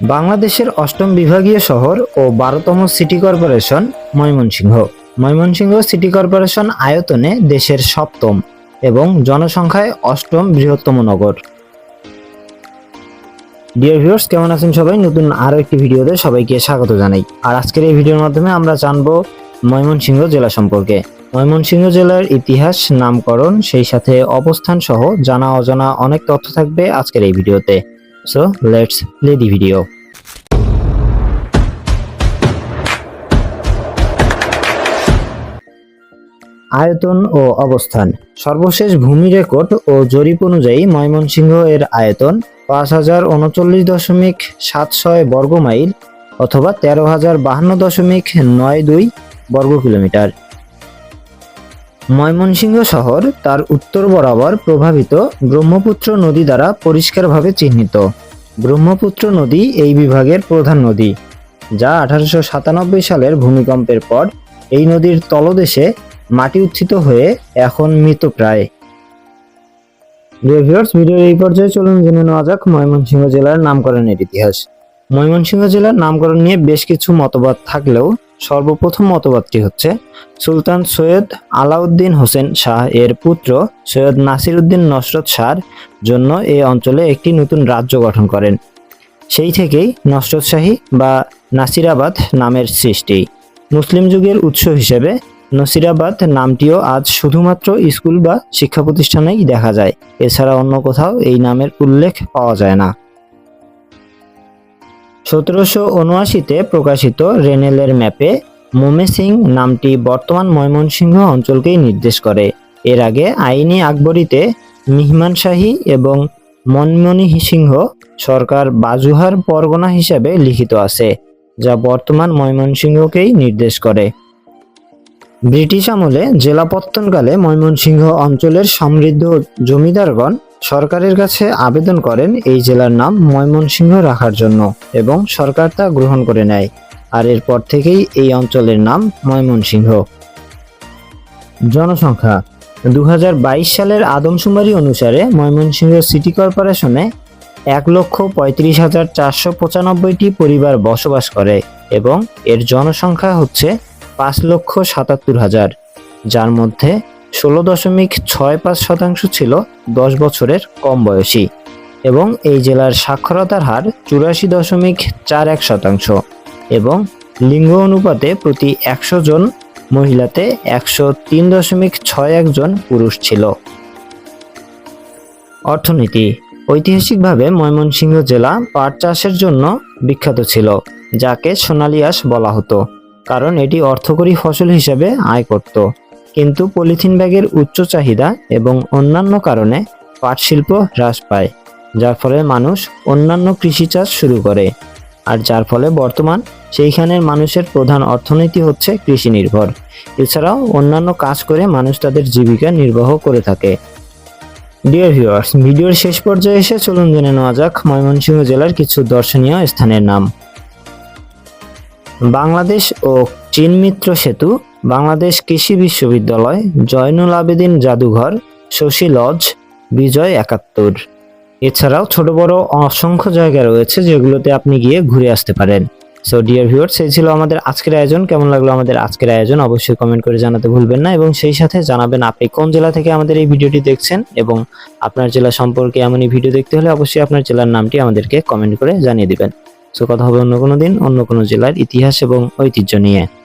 বাংলাদেশের অষ্টম বিভাগীয় শহর ও বারোতম city corporation Mymensingh. Mymensingh city corporation আয়তনে দেশের সপ্তম এবং জনসংখ্যায় অষ্টম বৃহত্তম নগর। ডিয়ার ভিউয়ার্স কেমন আছেন সবাই? নতুন আরও একটি ভিডিওতে সবাইকে স্বাগত জানাই। আর আজকের এই ভিডিওর মাধ্যমে আমরা জানব ময়মনসিংহ জেলা সম্পর্কে। ময়মনসিংহ জেলার ইতিহাস, নামকরণ, সেই সাথে অবস্থান সহ জানা অজানা অনেক তথ্য থাকবে আজকের এই ভিডিওতে। So let's play the video আয়তন ও অবস্থান। সর্বশেষ ভূমি রেকর্ড ও জরিপ অনুযায়ী ময়মনসিংহ এর আয়তন পাঁচ হাজার উনচল্লিশ দশমিক সাত ছয় বর্গ মাইল অথবা তেরো হাজার বাহান্ন দশমিক নয় দুই বর্গ কিলোমিটার ময়মনসিংহ শহর তার উত্তর বরাবর প্রভাবিত ব্রহ্মপুত্র নদী দ্বারা পরিষ্কারভাবে চিহ্নিত। ব্রহ্মপুত্র নদী এই বিভাগের প্রধান নদী, যা আঠারোশো সাতানব্বই সালের ভূমিকম্পের পর এই নদীর তলদেশে মাটি উত্থিত হয়ে এখন মৃতপ্রায় ভিউয়ার্স ভিডিওর এই পর্যায়ে চলুন জেনে নেওয়া যাক ময়মনসিংহ জেলার নামকরণের ইতিহাস। ময়মনসিংহ জেলার নামকরণ নিয়ে বেশ কিছু মতবাদ থাকলেও সর্বপ্রথম মতবাদটি হচ্ছে, সুলতান সৈয়দ আলাউদ্দিন হোসেন শাহ এর পুত্র সৈয়দ নাসির উদ্দিন নসরত শাহর জন্য এই অঞ্চলে একটি নতুন রাজ্য গঠন করেন। সেই থেকেই নসরত শাহী বা নাসিরাবাদ নামের সৃষ্টি। মুসলিম যুগের উৎস হিসেবে নসিরাবাদ নামটিও আজ শুধুমাত্র স্কুল বা শিক্ষা প্রতিষ্ঠানেই দেখা যায়। এছাড়া অন্য কোথাও এই নামের উল্লেখ পাওয়া যায় না। সতেরোশো উনআশিতে প্রকাশিত রেনেলের ম্যাপে মোমেসিং নামটি বর্তমান ময়মনসিংহ অঞ্চলকেই নির্দেশ করে। এর আগে আইনি আকবরীতে মিহমান শাহী এবং মনমনি সিংহ সরকার বাজুহার পরগনা হিসাবে লিখিত আছে, যা বর্তমান ময়মনসিংহকেই নির্দেশ করে। ব্রিটিশ আমলে জেলাপত্তনকালে ময়মনসিংহ অঞ্চলের সমৃদ্ধ জমিদারগণ সরকারের কাছে আবেদন করেন এই জেলার নাম ময়মনসিংহ রাখার জন্য এবং সরকার তা গ্রহণ করে নেয়, আর এরপর থেকেই এই অঞ্চলের নাম ময়মনসিংহ। জনসংখ্যা দু হাজার বাইশ সালের আদমশুমারি অনুসারে ময়মনসিংহ সিটি কর্পোরেশনে এক লক্ষ পঁয়ত্রিশ হাজার চারশো পঁচানব্বইটি পরিবার বসবাস করে এবং এর জনসংখ্যা হচ্ছে পাঁচ লক্ষ সাতাত্তর হাজার, যার মধ্যে ষোলো দশমিক ছয় পাঁচ শতাংশ ছিল দশ বছরের কম বয়সী এবং এই জেলার সাক্ষরতার হার চুরাশি দশমিক চার এক শতাংশ এবং লিঙ্গ অনুপাতে প্রতি একশো জন মহিলাতে একশো তিন দশমিক ছয় একজন পুরুষ ছিল। অর্থনীতি। ঐতিহাসিকভাবে ময়মনসিংহ জেলা পাট চাষের জন্য বিখ্যাত ছিল, যাকে সোনালিয়াস বলা হতো, কারণ এটি অর্থকরী ফসল হিসেবে আয় করত। কিন্তু পলিথিন ব্যাগের উচ্চ চাহিদা এবং অন্যান্য কারণে পাট শিল্প হ্রাস পায়, যার ফলে মানুষ অন্যান্য কৃষি চাষ শুরু করে। আর যার ফলে বর্তমান সেইখানের মানুষের প্রধান অর্থনীতি হচ্ছে কৃষি নির্ভর এছাড়াও অন্যান্য কাজ করে মানুষ তাদের জীবিকা নির্বাহ করে থাকে। ডিয়ার ভিউয়ার্স ভিডিওর শেষ পর্যায়ে এসে চলুন জেনে নেওয়া যাক ময়মনসিংহ জেলার কিছু দর্শনীয় স্থানের নাম। বাংলাদেশ ও চীন মিত্র সেতু বাংলাদেশ কৃষি বিশ্ববিদ্যালয় জয়নুল আবেদিন জাদুঘর, শশী লজ, বিজয় একাত্তর। এছাড়াও ছোট বড় অসংখ্য জায়গা রয়েছে যেগুলোতে আপনি গিয়ে ঘুরে আসতে পারেন। সো ডিয়ার ভিউয়ার্স এই ছিল আমাদের আজকের আয়োজন। কেমন লাগল আমাদের আজকের আয়োজন? অবশ্যই কমেন্ট করে জানাতে ভুলবেন না এবং সেই সাথে জানাবেন আপনি কোন জেলা থেকে আমাদের এই ভিডিওটি দেখছেন এবং আপনার জেলা সম্পর্কে এমনই ভিডিও দেখতে হলে অবশ্যই আপনার জেলার নামটি আমাদেরকে কমেন্ট করে জানিয়ে দিবেন। সো কথা হবে অন্য কোনো দিন, অন্য কোনো জেলার ইতিহাস এবং ঐতিহ্য নিয়ে।